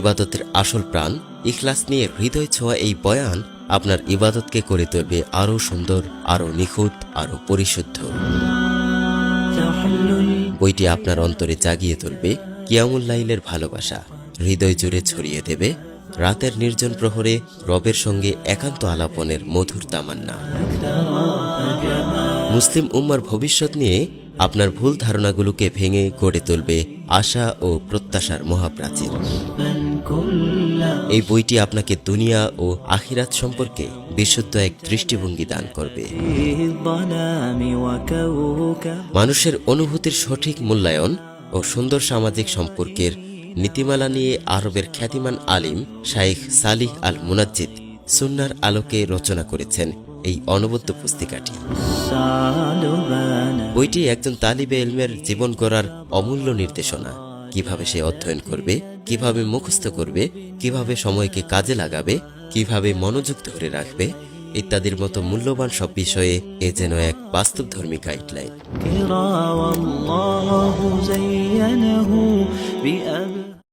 ইবাদতের আসল প্রাণ, ইখলাস নিয়ে হৃদয় ছোঁয়া এই বয়ান আপনার ইবাদতকে করে তুলবে আরও সুন্দর, আরও নিখুঁত, আরও পরিশুদ্ধ। বইটি আপনার অন্তরে জাগিয়ে তুলবে, কিয়ামুল লাইলের ভালোবাসা। হৃদয় জুড়ে ছড়িয়ে দেবে, রাতের নির্জন প্রহরে রবের সঙ্গে একান্ত আলাপনের মধুর তামান্না। মুসলিম উম্মার ভবিষ্যৎ নিয়ে আপনার ভুল ধারণাগুলোকে ভেঙে গড়ে তুলবে আশা ও প্রত্যাশার মহাপ্রাচীর। এই বইটি আপনাকে দুনিয়া ও আখিরাত সম্পর্কে বিশুদ্ধ এক দৃষ্টিভঙ্গি দান করবে। মানুষের অনুভূতির সঠিক মূল্যায়ন ও সুন্দর সামাজিক সম্পর্কের নীতিমালা নিয়ে আরবের খ্যাতিমান আলিম শাইখ সালিহ আল মুনাজ্জিদ সুন্নার আলোকে রচনা করেছেন এই অনবদ্য পুস্তিকাটি। বইটি একজন তালিবে এলমের জীবন করার অমূল্য নির্দেশনা। কীভাবে সে অধ্যয়ন করবে, কীভাবে মুখস্থ করবে, কীভাবে সময়কে কাজে লাগাবে, কীভাবে মনোযোগ ধরে রাখবে, ইত্যাদির মতো মূল্যবান সব বিষয়ে এ যেন এক বাস্তবধর্মী গাইডলাইন